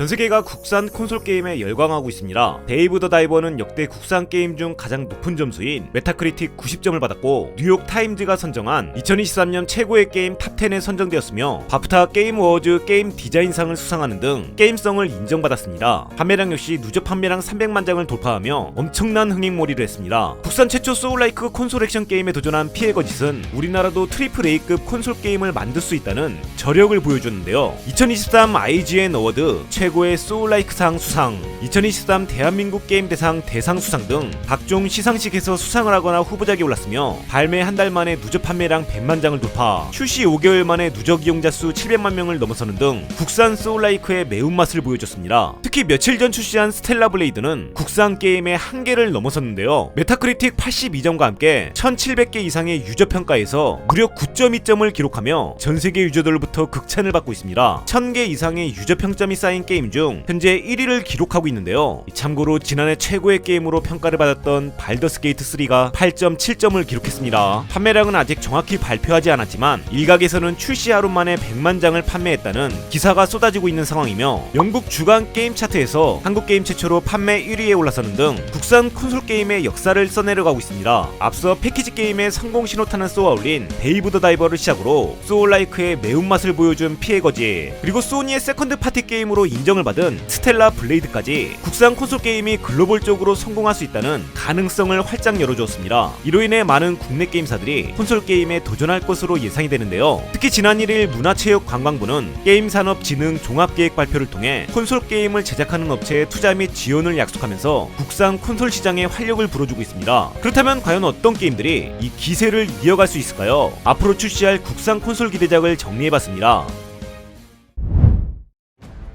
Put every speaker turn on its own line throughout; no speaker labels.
전 세계가 국산 콘솔 게임에 열광하고 있습니다. 데이브 더 다이버는 역대 국산 게임 중 가장 높은 점수인 메타크리틱 90점을 받았고 뉴욕 타임즈가 선정한 2023년 최고의 게임 탑10에 선정되었으며 바프타 게임 어워즈 게임 디자인상을 수상하는 등 게임성을 인정받았습니다. 판매량 역시 누적 판매량 300만 장을 돌파하며 엄청난 흥행몰이를 했습니다. 국산 최초 소울라이크 콘솔 액션 게임에 도전한 피해 거짓은 우리나라도 트리플 A급 콘솔 게임을 만들 수 있다는 저력을 보여주는데요. 2023 IGN 어워드 최고 의 소울라이크상 수상, 2023 대한민국 게임 대상 대상 수상 등 각종 시상식에서 수상을 하거나 후보작에 올랐으며 발매 한 달 만에 누적 판매량 100만 장을 돌파, 출시 5개월 만에 누적 이용자 수 700만 명을 넘어서는 등 국산 소울라이크의 매운맛을 보여줬습니다. 특히 며칠 전 출시한 스텔라 블레이드는 국산 게임의 한계를 넘어섰는데요. 메타크리틱 82점과 함께 1700개 이상의 유저 평가에서 무려 9.2점을 기록하며 전 세계 유저들로부터 극찬을 받고 있습니다. 1000개 이상의 유저 평점이 쌓인 게임 중 현재 1위를 기록하고 있는데요. 참고로 지난해 최고의 게임으로 평가를 받았던 발더스 게이트 3가 8.7점을 기록했습니다. 판매량은 아직 정확히 발표하지 않았지만 일각에서는 출시 하루 만에 100만 장을 판매했다는 기사가 쏟아지고 있는 상황이며 영국 주간 게임 차트에서 한국 게임 최초로 판매 1위에 올라서는 등 국산 콘솔 게임의 역사를 써내려가고 있습니다. 앞서 패키지 게임의 성공 신호탄을 쏘아올린 데이브 더 다이버를 시작으로 소울라이크의 매운맛을 보여준 피해거지 그리고 소니의 세컨드 파티 게임으로 인 정을 받은 스텔라 블레이드까지 국산 콘솔 게임이 글로벌적으로 성공할 수 있다는 가능성을 활짝 열어주었습니다. 이로 인해 많은 국내 게임사들이 콘솔 게임에 도전할 것으로 예상이 되는데요. 특히 지난 1일 문화체육관광부는 게임산업진흥 종합계획 발표를 통해 콘솔 게임을 제작하는 업체에 투자 및 지원을 약속하면서 국산 콘솔 시장에 활력을 불어주고 있습니다. 그렇다면 과연 어떤 게임들이 이 기세를 이어갈 수 있을까요? 앞으로 출시할 국산 콘솔 기대작을 정리해봤습니다.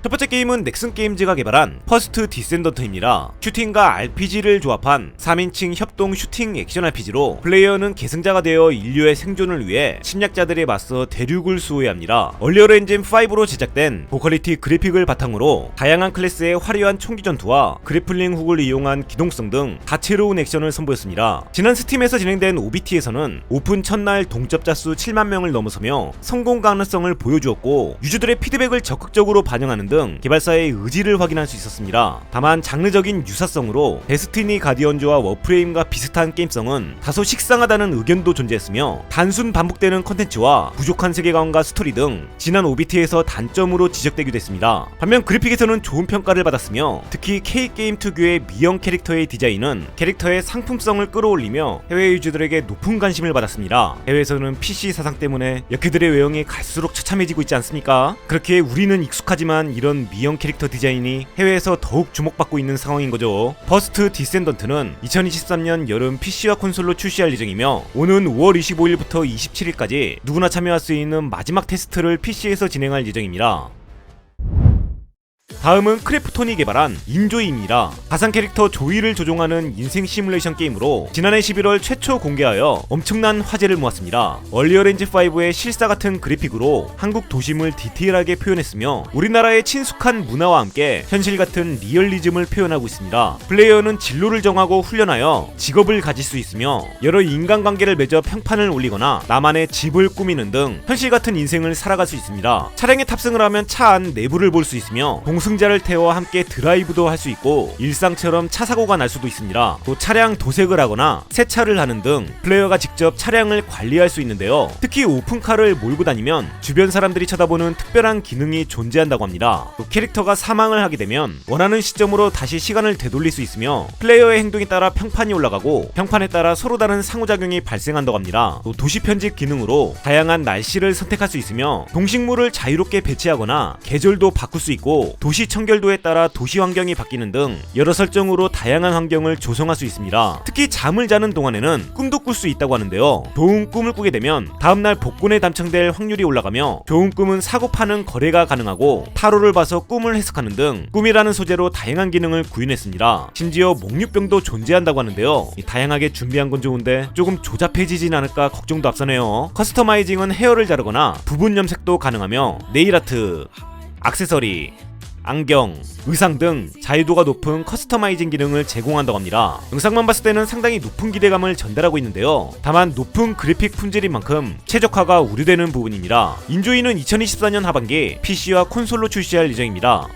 첫 번째 게임은 넥슨 게임즈가 개발한 퍼스트 디센던트입니다. 슈팅과 RPG를 조합한 3인칭 협동 슈팅 액션 RPG로 플레이어는 계승자가 되어 인류의 생존을 위해 침략자들에 맞서 대륙을 수호해야 합니다. 얼리어 엔진 5로 제작된 고퀄리티 그래픽을 바탕으로 다양한 클래스의 화려한 총기 전투와 그래플링 훅을 이용한 기동성 등 다채로운 액션을 선보였습니다. 지난 스팀에서 진행된 OBT에서는 오픈 첫날 동접자 수 7만 명을 넘어서며 성공 가능성을 보여주었고 유저들의 피드백을 적극적으로 반영하는 등 개발사의 의지를 확인할 수 있었습니다. 다만 장르적인 유사성으로 데스티니 가디언즈와 워프레임과 비슷한 게임성은 다소 식상하다는 의견도 존재했으며 단순 반복되는 컨텐츠와 부족한 세계관과 스토리 등 지난 OBT에서 단점으로 지적되기도 했습니다. 반면 그래픽에서는 좋은 평가를 받았으며 특히 K게임 특유의 미형 캐릭터의 디자인은 캐릭터의 상품성을 끌어올리며 해외 유저들에게 높은 관심을 받았습니다. 해외에서는 PC 사상 때문에 역해들의 외형이 갈수록 처참해지고 있지 않습니까? 그렇게 우리는 익숙하지만 이런 미형 캐릭터 디자인이 해외에서 더욱 주목받고 있는 상황인 거죠. 버스트 디센던트는 2023년 여름 PC와 콘솔로 출시할 예정이며 오는 5월 25일부터 27일까지 누구나 참여할 수 있는 마지막 테스트를 PC에서 진행할 예정입니다. 다음은 크래프톤이 개발한 인조이입니다. 가상 캐릭터 조이를 조종하는 인생 시뮬레이션 게임으로 지난해 11월 최초 공개하여 엄청난 화제를 모았습니다. 얼리어렌즈 5의 실사 같은 그래픽으로 한국 도심을 디테일하게 표현했으며 우리나라의 친숙한 문화와 함께 현실 같은 리얼리즘을 표현하고 있습니다. 플레이어는 진로를 정하고 훈련하여 직업을 가질 수 있으며 여러 인간관계를 맺어 평판을 올리거나 나만의 집을 꾸미는 등 현실 같은 인생을 살아갈 수 있습니다. 차량에 탑승을 하면 차 안 내부를 볼 수 있으며 동승 자를 태워 함께 드라이브도 할 수 있고 일상처럼 차 사고가 날 수도 있습니다. 또 차량 도색을 하거나 세차를 하는 등 플레이어가 직접 차량을 관리할 수 있는데요. 특히 오픈카를 몰고 다니면 주변 사람들이 쳐다보는 특별한 기능이 존재한다고 합니다. 또 캐릭터가 사망을 하게 되면 원하는 시점으로 다시 시간을 되돌릴 수 있으며 플레이어의 행동에 따라 평판이 올라가고 평판에 따라 서로 다른 상호작용이 발생한다고 합니다. 또 도시 편집 기능으로 다양한 날씨를 선택할 수 있으며 동식물을 자유롭게 배치하거나 계절도 바꿀 수 있고 도시 청결도에 따라 도시 환경이 바뀌는 등 여러 설정으로 다양한 환경을 조성할 수 있습니다. 특히 잠을 자는 동안에는 꿈도 꿀 수 있다고 하는데요. 좋은 꿈을 꾸게 되면 다음날 복권에 당첨될 확률이 올라가며 좋은 꿈은 사고 파는 거래가 가능하고 타로를 봐서 꿈을 해석하는 등 꿈이라는 소재로 다양한 기능을 구현했습니다. 심지어 목류병도 존재한다고 하는데요. 이 다양하게 준비한 건 좋은데 조금 조잡해지진 않을까 걱정도 앞서네요. 커스터마이징은 헤어를 자르거나 부분 염색도 가능하며 네일 아트, 액세서리, 안경, 의상 등 자유도가 높은 커스터마이징 기능을 제공한다고 합니다. 영상만 봤을 때는 상당히 높은 기대감을 전달하고 있는데요. 다만 높은 그래픽 품질인 만큼 최적화가 우려되는 부분입니다. 인조이는 2024년 하반기 PC와 콘솔로 출시할 예정입니다.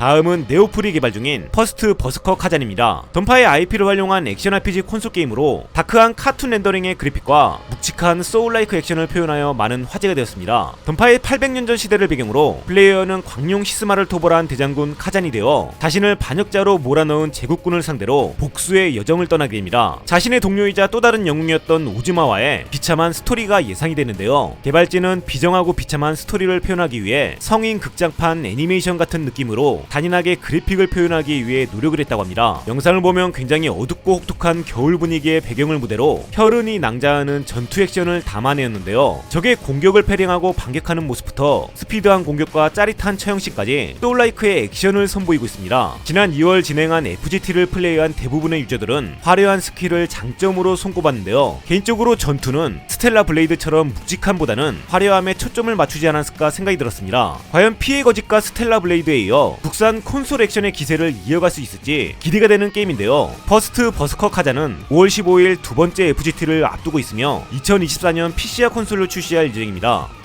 다음은 네오플이 개발 중인 퍼스트 버스커 카잔입니다. 던파의 IP를 활용한 액션 RPG 콘솔 게임으로 다크한 카툰 렌더링의 그래픽과 묵직한 소울라이크 액션을 표현하여 많은 화제가 되었습니다. 던파의 800년 전 시대를 배경으로 플레이어는 광룡 시스마를 토벌한 대장군 카잔이 되어 자신을 반역자로 몰아넣은 제국군을 상대로 복수의 여정을 떠나게 됩니다. 자신의 동료이자 또 다른 영웅이었던 오즈마와의 비참한 스토리가 예상이 되는데요. 개발진은 비정하고 비참한 스토리를 표현하기 위해 성인 극장판 애니메이션 같은 느낌으로 잔인하게 그래픽을 표현하기 위해 노력을 했다고 합니다. 영상을 보면 굉장히 어둡고 혹독한 겨울 분위기의 배경을 무대로 혈흔이 낭자하는 전투 액션을 담아내었는데요. 적의 공격을 패링하고 반격하는 모습부터 스피드한 공격과 짜릿한 처형식까지 소울라이크의 액션을 선보이고 있습니다. 지난 2월 진행한 FGT를 플레이한 대부분의 유저들은 화려한 스킬을 장점으로 손꼽았는데요. 개인적으로 전투는 스텔라 블레이드처럼 묵직함보다는 화려함에 초점을 맞추지 않았을까 생각이 들었습니다. 과연 피해 거짓과 스텔라 블레이드에 이어 국산 콘솔 액션의 기세를 이어갈 수 있을지 기대가 되는 게임인데요. 퍼스트 버스커 카자는 5월 15일 두 번째 FGT를 앞두고 있으며 2024년 PC와 콘솔로 출시할 예정입니다.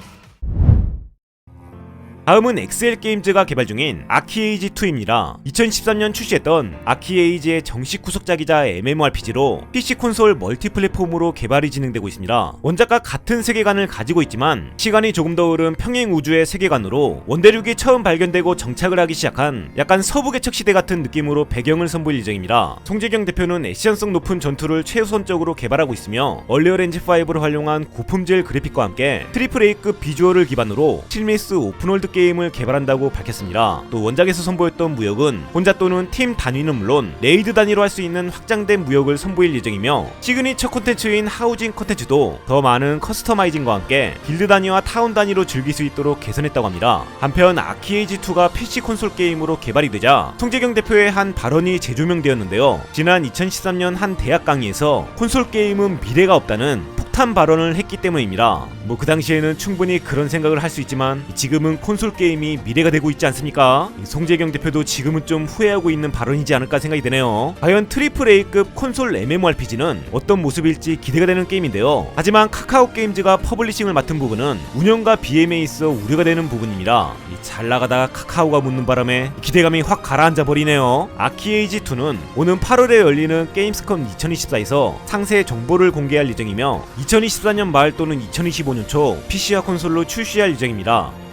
다음은 엑셀 게임즈가 개발 중인 아키에이지 2입니다. 2013년 출시했던 아키에이지의 정식 후속작이자 MMORPG로 PC 콘솔 멀티 플랫폼으로 개발이 진행되고 있습니다. 원작과 같은 세계관을 가지고 있지만 시간이 조금 더 흐른 평행 우주의 세계관으로 원대륙이 처음 발견되고 정착을 하기 시작한 약간 서부 개척 시대 같은 느낌으로 배경을 선보일 예정입니다. 송재경 대표는 액션성 높은 전투를 최우선적으로 개발하고 있으며 얼리어렌지 5를 활용한 고품질 그래픽과 함께 트리플 A급 비주얼을 기반으로 실미스 오픈월드 게임을 개발한다고 밝혔습니다. 또 원작에서 선보였던 무역은 혼자 또는 팀 단위는 물론 레이드 단위로 할 수 있는 확장된 무역을 선보일 예정이며 시그니처 콘텐츠인 하우징 콘텐츠도 더 많은 커스터마이징과 함께 길드 단위와 타운 단위로 즐길 수 있도록 개선했다고 합니다. 한편 아키에이지2가 PC 콘솔 게임으로 개발이 되자 송재경 대표의 한 발언이 재조명되었는데요. 지난 2013년 한 대학 강의에서 콘솔 게임은 미래가 없다는 폭탄 발언을 했기 때문입니다. 뭐 그 당시에는 충분히 그런 생각을 할 수 있지만 지금은 콘솔 게임이 미래가 되고 있지 않습니까? 이 송재경 대표도 지금은 좀 후회하고 있는 발언이지 않을까 생각이 드네요. 과연 트리플 A급 콘솔 MMORPG는 어떤 모습일지 기대가 되는 게임인데요. 하지만 카카오 게임즈가 퍼블리싱을 맡은 부분은 운영과 BM에 있어 우려가 되는 부분입니다. 이잘 나가다가 카카오가 묻는 바람에 기대감이 확 가라앉아 버리네요. 아키에이지 2는 오는 8월에 열리는 게임스컴 2024에서 상세 정보를 공개할 예정이며 2024년 말 또는 2025년 초 PC와 콘솔로 출시할 예정입니다.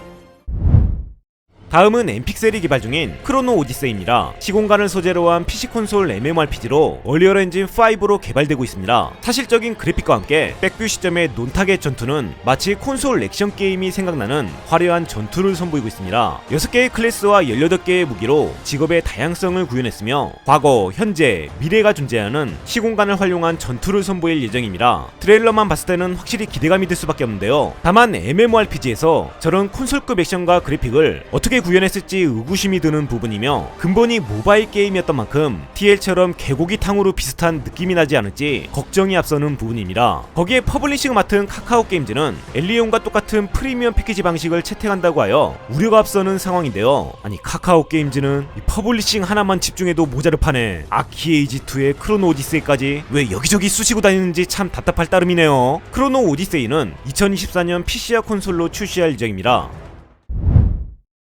다음은 엠픽셀이 개발 중인 크로노 오디세이입니다. 시공간을 소재로 한 PC 콘솔 MMORPG로 얼리얼 엔진 5로 개발되고 있습니다. 사실적인 그래픽과 함께 백뷰 시점의 논타겟 전투는 마치 콘솔 액션 게임이 생각나는 화려한 전투를 선보이고 있습니다. 6개의 클래스와 18개의 무기로 직업의 다양성을 구현했으며 과거, 현재, 미래가 존재하는 시공간을 활용한 전투를 선보일 예정입니다. 트레일러만 봤을 때는 확실히 기대감이 들 수밖에 없는데요. 다만 MMORPG에서 저런 콘솔급 액션과 그래픽을 어떻게 구현했을지 의구심이 드는 부분이며 근본이 모바일 게임이었던 만큼 TL처럼 개고기 탕후루 비슷한 느낌이 나지 않을지 걱정이 앞서는 부분입니다. 거기에 퍼블리싱을 맡은 카카오 게임즈는 엘리온과 똑같은 프리미엄 패키지 방식을 채택한다고 하여 우려가 앞서는 상황인데요. 아니 카카오 게임즈는 이 퍼블리싱 하나만 집중해도 모자를 파네. 아키에이지2의 크로노 오디세이까지 왜 여기저기 쑤시고 다니는지 참 답답할 따름이네요. 크로노 오디세이는 2024년 PC와 콘솔로 출시할 예정입니다.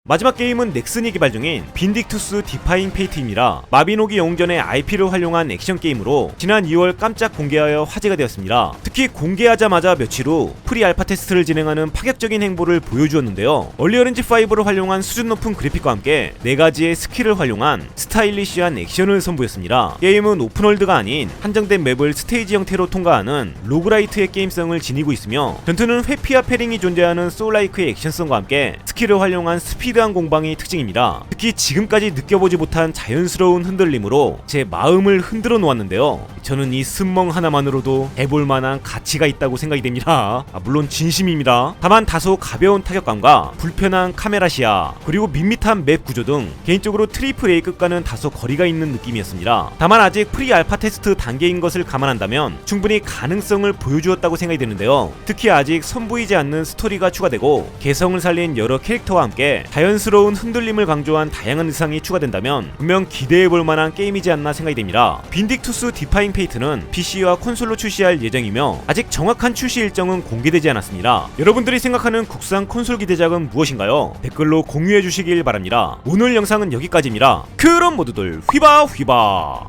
마지막 게임은 넥슨이 개발 중인 빈딕투스 디파잉 페이트입니다. 마비노기 영웅전의 IP를 활용한 액션 게임으로 지난 2월 깜짝 공개하여 화제가 되었습니다. 특히 공개하자마자 며칠 후 프리 알파 테스트를 진행하는 파격적인 행보를 보여주었는데요. 얼리어렌지 5를 활용한 수준 높은 그래픽과 함께 4가지의 스킬을 활용한 스타일리시한 액션을 선보였습니다. 게임은 오픈월드가 아닌 한정된 맵을 스테이지 형태로 통과하는 로그라이트의 게임성을 지니고 있으며 전투는 회피와 패링이 존재하는 소울라이크의 액션성과 함께 스킬을 활용한 스피드 한 공방이 특징입니다. 특히 지금까지 느껴보지 못한 자연스러운 흔들림으로 제 마음을 흔들어 놓았는데요. 저는 이 순멍 하나만으로도 해볼 만한 가치가 있다고 생각이 됩니다. 아, 물론 진심입니다. 다만 다소 가벼운 타격감과 불편한 카메라 시야 그리고 밋밋한 맵 구조 등 개인적으로 트리플 A급과는 다소 거리가 있는 느낌이었습니다. 다만 아직 프리 알파 테스트 단계인 것을 감안한다면 충분히 가능성을 보여주었다고 생각이 드는데요. 특히 아직 선보이지 않는 스토리가 추가되고 개성을 살린 여러 캐릭터와 함께 자연스러운 흔들림을 강조한 다양한 의상이 추가된다면 분명 기대해볼 만한 게임이지 않나 생각이 됩니다. 빈딕투스 디파잉 페이트는 PC와 콘솔로 출시할 예정이며 아직 정확한 출시 일정은 공개되지 않았습니다. 여러분들이 생각하는 국산 콘솔 기대작은 무엇인가요? 댓글로 공유해 주시길 바랍니다. 오늘 영상은 여기까지입니다. 그럼 모두들 휘바 휘바